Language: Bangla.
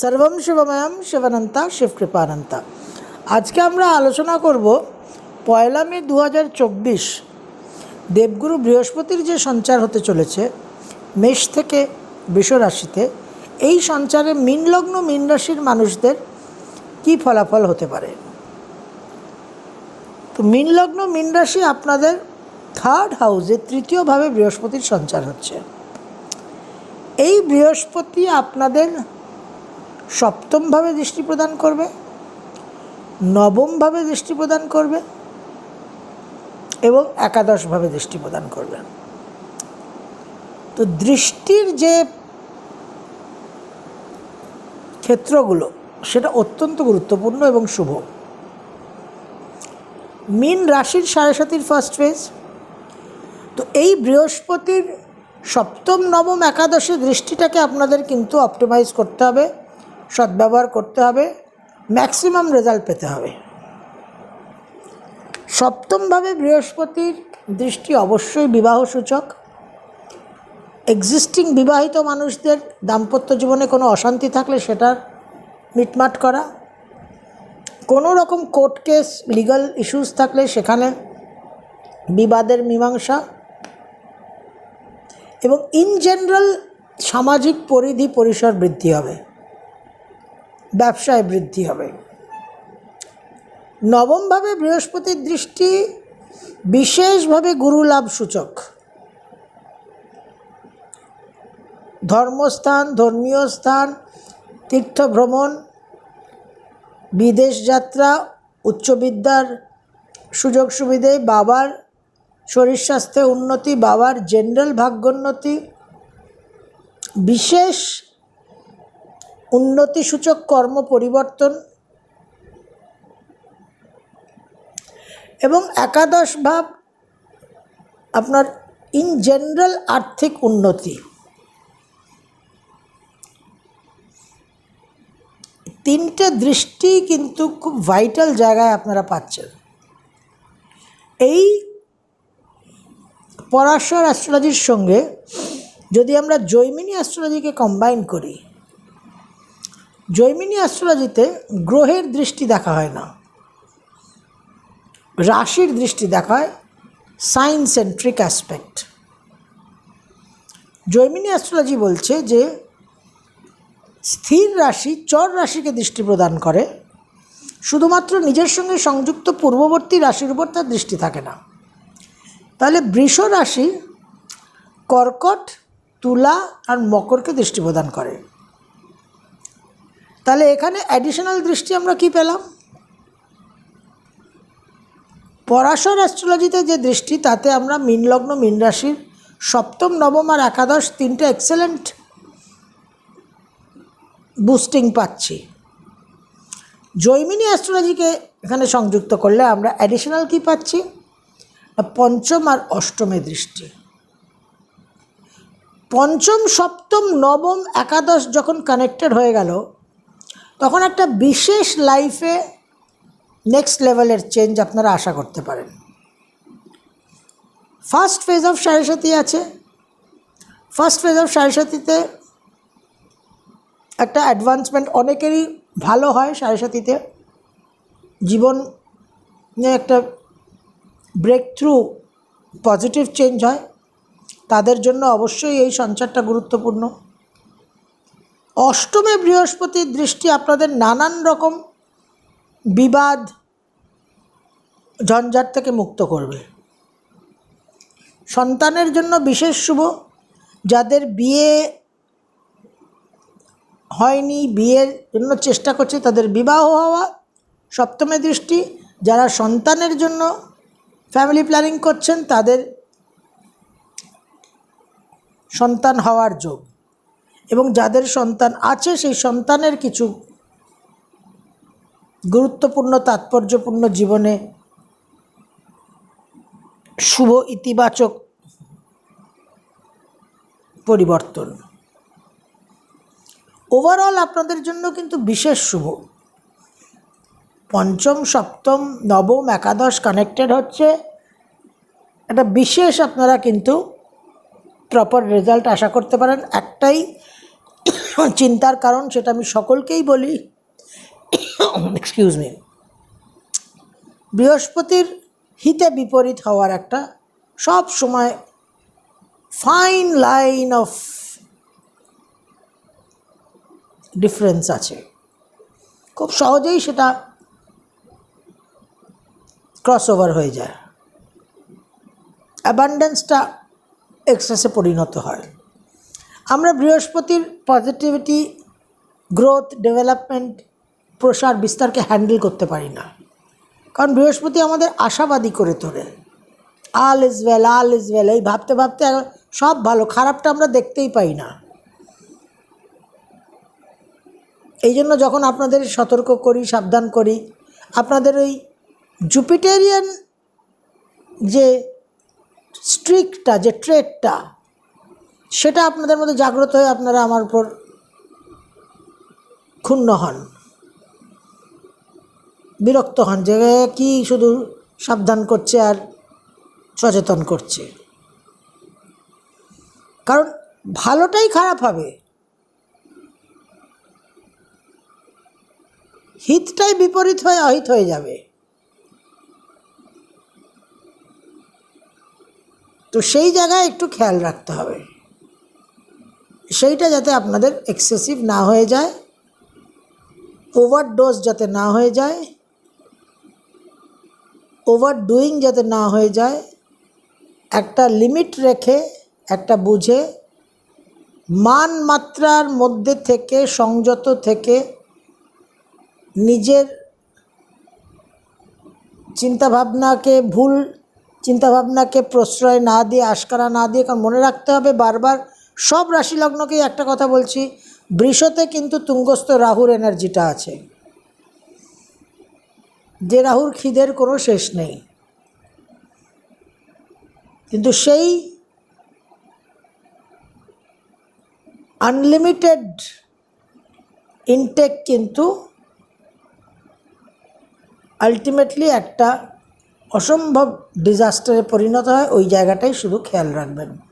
সর্বম শিবময়ম শিবানন্তা শিবকৃপানন্তা। আজকে আমরা আলোচনা করব পয়লা মে দু দেবগুরু বৃহস্পতির যে সঞ্চার হতে চলেছে, মেষ থেকে রাশিতে এই সঞ্চারে মীনলগ্ন মীন রাশির মানুষদের কি ফলাফল হতে পারে? তো মীনলগ্ন মীন রাশি আপনাদের থার্ড হাউসে তৃতীয়ভাবে বৃহস্পতির সঞ্চার হচ্ছে। এই বৃহস্পতি আপনাদের সপ্তমভাবে দৃষ্টি প্রদান করবে, নবমভাবে দৃষ্টি প্রদান করবে এবং একাদশভাবে দৃষ্টি প্রদান করবে। তো দৃষ্টির যে ক্ষেত্রগুলো, সেটা অত্যন্ত গুরুত্বপূর্ণ এবং শুভ। মিন রাশির সাড়ে সাতির ফার্স্ট ফেজ তো এই বৃহস্পতির সপ্তম, নবম, একাদশী দৃষ্টিটাকে আপনাদের কিন্তু অপটিমাইজ করতে হবে। সদ্ব্যবহার করতে হবে ম্যাক্সিমাম রেজাল্ট পেতে হবে। সপ্তমভাবে বৃহস্পতির দৃষ্টি অবশ্যই বিবাহ সূচক এক্সিস্টিং বিবাহিত মানুষদের দাম্পত্য জীবনে কোনো অশান্তি থাকলে সেটার মিটমাট করা। কোনো রকম কোর্ট কেস লিগাল ইস্যুস থাকলে সেখানে বিবাদের মীমাংসা। এবং ইন জেনারেল সামাজিক পরিধি পরিসর বৃদ্ধি হবে। ব্যবসায় বৃদ্ধি হবে। নবমভাবে বৃহস্পতির দৃষ্টি, বিশেষভাবে গুরু লাভ সূচক। ধর্মস্থান, ধর্মীয় স্থান তীর্থ ভ্রমণ বিদেশ যাত্রা উচ্চবিদ্যার সুযোগ সুবিধে, বাবার শরীর স্বাস্থ্যে উন্নতি, বাবার জেনারেল ভাগ্যোন্নতি, বিশেষ উন্নতিসূচক কর্ম পরিবর্তন এবং একাদশ ভাব আপনার ইন জেনারেল আর্থিক উন্নতি। তিনটে দৃষ্টি কিন্তু খুব ভাইটাল জায়গায় আপনারা পাচ্ছেন। এই পরাশর অ্যাস্ট্রোলজির সঙ্গে যদি আমরা জৈমিনী অ্যাস্ট্রোলজিকে কম্বাইন করি জৈমিনী অ্যাস্ট্রোলজিতে গ্রহের দৃষ্টি দেখা হয় না। রাশির দৃষ্টি দেখা হয় sign centric aspect. Jaimini astrology বলছে যে, স্থির রাশি চর রাশিকে দৃষ্টি প্রদান করে, শুধুমাত্র নিজের সঙ্গে সংযুক্ত পূর্ববর্তী রাশির উপর তার দৃষ্টি থাকে না। তাহলে বৃষ রাশি কর্কট, তুলা আর মকরকে দৃষ্টি প্রদান করে। তাহলে এখানে অ্যাডিশনাল দৃষ্টি আমরা কি পেলাম? পরাশর অ্যাস্ট্রোলজিতে যে দৃষ্টি, তাতে আমরা মিনলগ্ন মিন রাশির সপ্তম, নবম আর একাদশ তিনটে এক্সেলেন্ট বুস্টিং পাচ্ছি। জৈমিনী অ্যাস্ট্রোলজিকে এখানে সংযুক্ত করলে আমরা অ্যাডিশনাল কি পাচ্ছি? পঞ্চম আর অষ্টমে দৃষ্টি। পঞ্চম, সপ্তম, নবম, একাদশ যখন কানেক্টেড হয়ে গেল তখন একটা বিশেষ লাইফে নেক্সট লেভেলের চেঞ্জ আপনারা আশা করতে পারেন। ফার্স্ট ফেজ অফ সাড়ে আছে। ফার্স্ট ফেজ অফ সাড়ে একটা অ্যাডভান্সমেন্ট অনেকেরই ভালো হয় সাতিতে জীবন একটা ব্রেক থ্রু পজিটিভ চেঞ্জ হয়। তাদের জন্য অবশ্যই এই সঞ্চারটা গুরুত্বপূর্ণ। অষ্টমে বৃহস্পতির দৃষ্টি আপনাদের নানান রকম বিবাদ ঝঞ্ঝাট থেকে মুক্ত করবে। সন্তানের জন্য বিশেষ শুভ। যাদের বিয়ে হয়নি, বিয়ের জন্য চেষ্টা করছে তাদের বিবাহ হওয়া। সপ্তমে দৃষ্টি, যারা সন্তানের জন্য ফ্যামিলি প্ল্যানিং করছেন তাদের সন্তান হওয়ার যোগ। এবং যাদের সন্তান আছে, সেই সন্তানের কিছু গুরুত্বপূর্ণ, তাৎপর্যপূর্ণ জীবনে শুভ, ইতিবাচক পরিবর্তন। ওভারঅল আপনাদের জন্য কিন্তু বিশেষ শুভ। পঞ্চম, সপ্তম, নবম, একাদশ কানেক্টেড হচ্ছে। একটা বিশেষ আপনারা কিন্তু প্রপার রেজাল্ট আশা করতে পারেন। একটাই চিন্তার কারণ সেটা আমি সকলকেই বলি। এক্সকিউজ মি বৃহস্পতির হিতে বিপরীত হওয়ার একটা সব সময় ফাইন লাইন অফ ডিফারেন্স আছে। খুব সহজেই সেটা ক্রস ওভার হয়ে যায়। অ্যাবান্ডেন্সটা এক্সেসে পরিণত হয়। আমরা বৃহস্পতির পজিটিভিটি গ্রোথ ডেভেলপমেন্ট প্রসার বিস্তারকে হ্যান্ডেল করতে পারি না। কারণ বৃহস্পতি আমাদের আশাবাদী করে তোলে। All is well, all is well, এই ভাবতে ভাবতে সব ভালো, খারাপটা আমরা দেখতেই পাই না। এই জন্য যখন আপনাদের সতর্ক করি, সাবধান করি, আপনাদের ওই জুপিটেরিয়ান যে স্ট্রিকটা যে ট্রেডটা সেটা আপনাদের মধ্যে জাগ্রত হয়ে আপনারা আমার উপর ক্ষুণ্ণ হন। বিরক্ত হন যে কি শুধু সাবধান করছে আর সচেতন করছে। কারণ ভালোটাই খারাপ হবে। হিতটাই বিপরীত হয়ে অহিত হয়ে যাবে। তো সেই জায়গায় একটু খেয়াল রাখতে হবে। সেইটা যাতে আপনাদের এক্সেসিভ না হয়ে যায় ওভারডোজ যাতে না হয়ে যায় ওভার ডুইং যাতে না হয়ে যায়, একটা লিমিট রেখে, একটা বুঝে, মান মাত্রার মধ্যে থেকে, সংযত থেকে নিজের চিন্তাভাবনাকে, ভুল চিন্তাভাবনাকে প্রশ্রয় না দিয়ে, আশকারা না দিয়ে, কারণ মনে রাখতে হবে বারবার সব রাশি লগ্নকেই একটা কথা বলছি, বৃষতে কিন্তু তুঙ্গস্থ রাহুর এনার্জিটা আছে। যে রাহুর খিদের কোনো শেষ নেই। কিন্তু সেই আনলিমিটেড ইনটেক কিন্তু আলটিমেটলি একটা অসম্ভব ডিজাস্টারে পরিণত হয়, ওই জায়গাটাই শুধু খেয়াল রাখবেন।